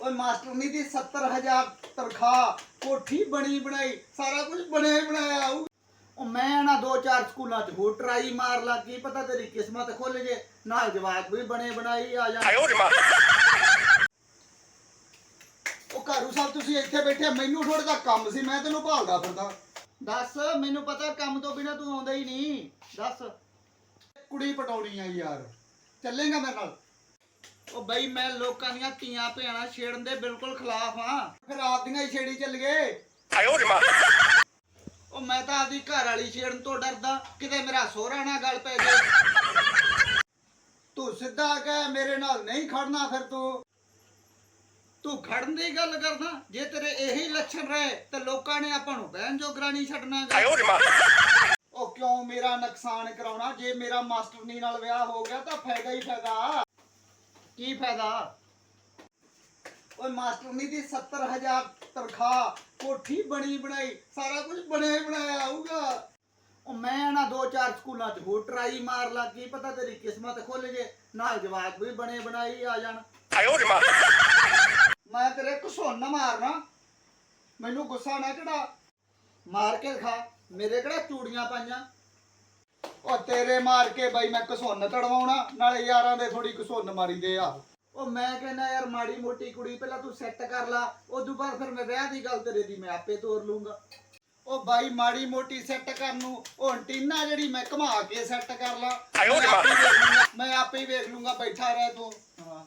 ਓਏ ਮਾਸਟਰਨੀ ਦੀ 70000 ਤਨਖਾਹ ਕੋਠੀ ਬਣੀ ਬਣਾਈ ਸਾਰਾ ਕੁਝ ਬਣਿਆ ਹੀ ਬਣਾਇਆ ਉਹ ਮੈਂ ਨਾ ਦੋ ਚਾਰ ਸਕੂਲਾਂ 'ਚ ਹੋਰ ਟਰਾਈ ਮਾਰ ਲਾ ਕੀ ਪਤਾ ਤੇਰੀ ਕਿਸਮਤ ਖੁੱਲ ਜੇ। ਨਾਲ ਜਵਾਕ ਵੀ ਬਣੇ ਬਣਾਈ ਆ ਜਾ। ਉਹ ਘਰੂ ਸਾਹਿਬ ਤੁਸੀਂ ਇੱਥੇ ਬੈਠੇ ਮੈਨੂੰ ਥੋੜਾ ਦਾ ਕੰਮ ਸੀ ਮੈਂ ਤੈਨੂੰ ਭਾਲਦਾ ਫਿਰਦਾ। ਦੱਸ ਮੈਨੂੰ ਪਤਾ ਕੰਮ ਤੋਂ ਬਿਨਾ ਤੂੰ ਆਉਂਦਾ ਹੀ ਨਹੀਂ। ਦੱਸ। ਕੁੜੀ ਪਟਾਉਣੀ ਆ ਯਾਰ। ਚੱਲੇਗਾ ਮੇਰੇ ਨਾਲ? ਉਹ ਬਈ ਮੈਂ ਲੋਕਾਂ ਦੀਆਂ ਧੀਆਂ ਭੈਣਾਂ ਛੇੜਨ ਦੇ ਬਿਲਕੁਲ ਖਿਲਾਫ ਆ ਫਿਰ ਆਪ ਦੀਆਂ ਹੀ ਛੇੜੀ ਚੱਲ ਗਏ 哎呦我的妈！ ਉਹ ਮੈਂ ਤਾਂ ਆਪਦੀ ਘਰ ਵਾਲੀ ਛੇੜਨ ਤੋਂ ਡਰਦਾ ਕਿਤੇ ਮੇਰਾ ਸੋਹਰਾ ਨਾ ਗੱਲ ਪੈ ਜਾਏ ਤੂੰ ਸਿੱਧਾ ਕਹਿ ਮੇਰੇ ਨਾਲ ਨਹੀਂ ਖੜਨਾ ਫਿਰ ਤੂੰ ਤੂੰ ਖੜਨ ਦੀ ਗੱਲ ਕਰਦਾ ਜੇ ਤੇਰੇ ਇਹੀ ਲੱਛਣ ਰਹੇ ਤੇ ਲੋਕਾਂ ਨੇ ਆਪਾਂ ਨੂੰ ਬਹਿਣ ਜੋਗਰਾ ਨਹੀਂ ਛੱਡਣਾ 哎呦我的妈！ ਉਹ ਕਿਉਂ ਮੇਰਾ ਨੁਕਸਾਨ ਕਰਾਉਣਾ ਜੇ ਮੇਰਾ ਮਾਸਟਰਨੀ ਨਾਲ ਵਿਆਹ ਹੋ ਗਿਆ ਤਾਂ ਫਾਇਦਾ ਹੀ ਫਾਇਦਾ ਕੀ ਫਾਇਦਾ? ਓਏ ਮਾਸਟਰਨੀ ਦੀ 70000 ਤਨਖਾਹ ਕੋਠੀ ਬਣੀ ਬਣਾਈ ਸਾਰਾ ਕੁਝ ਬਣਿਆ ਬਣਾਇਆ ਆਊਗਾ। ਉਹ ਮੈਂ ਨਾ ਦੋ ਚਾਰ ਸਕੂਲਾਂ 'ਚ ਹੋਰ ਆਈ ਮਾਰ ਲਾ ਕੀ ਪਤਾ ਤੇਰੀ ਕਿਸਮਤ ਖੁੱਲ ਜੇ। ਨਾਲ ਜਵਾਕ ਵੀ ਬਣੇ ਬਣਾਈ ਆ ਜਾਣ। ਆਇਓ ਜਮਾ। ਮੈਂ ਤੇਰੇ ਕਸੋਂ ਨਾ ਮਾਰਨਾ। ਮੈਨੂੰ ਗੁੱਸਾ ਨਾ ਚੜਾ ਮਾਰ ਕੇ ਖਾ। ਮੇਰੇ ਕਿਹੜਾ ਚੂੜੀਆਂ ਪਾਈਆਂ? ਉਹ ਤੇਰੇ ਮਾਰ ਕੇ ਬਾਈ ਮੈਂ ਘਸੁੰਨ ਤੜਵਾਉਣਾ ਨਾਲੇ ਯਾਰਾਂ ਦੇ ਥੋੜੀ ਘਸੁੰਨ ਮਾਰੀਦੇ ਆ। ਉਹ ਮੈਂ ਕਹਿੰਦਾ ਯਾਰ ਮਾੜੀ ਮੋਟੀ ਕੁੜੀ ਪਹਿਲਾਂ ਤੂੰ ਸੈੱਟ ਕਰ ਲਾ ਉਦੋਂ ਬਾਅਦ ਫਿਰ ਮੈਂ ਵਿਆਹ ਦੀ ਗੱਲ ਤੇਰੇ ਦੀ ਮੈਂ ਆਪੇ ਤੋਰ ਲੂੰਗਾ। ਉਹ ਬਾਈ ਮਾੜੀ ਮੋਟੀ ਸੈੱਟ ਕਰਨ ਨੂੰ ਉਹ ਅੰਟੀਨਾ ਜਿਹੜੀ ਮੈਂ ਘੁਮਾ ਕੇ ਸੈੱਟ ਕਰ ਲਾ। ਮੈਂ ਆਪੇ ਵੇਖ ਲੂੰਗਾ ਬੈਠਾ ਰਹਿ ਤੂੰ। ਹਾਂ।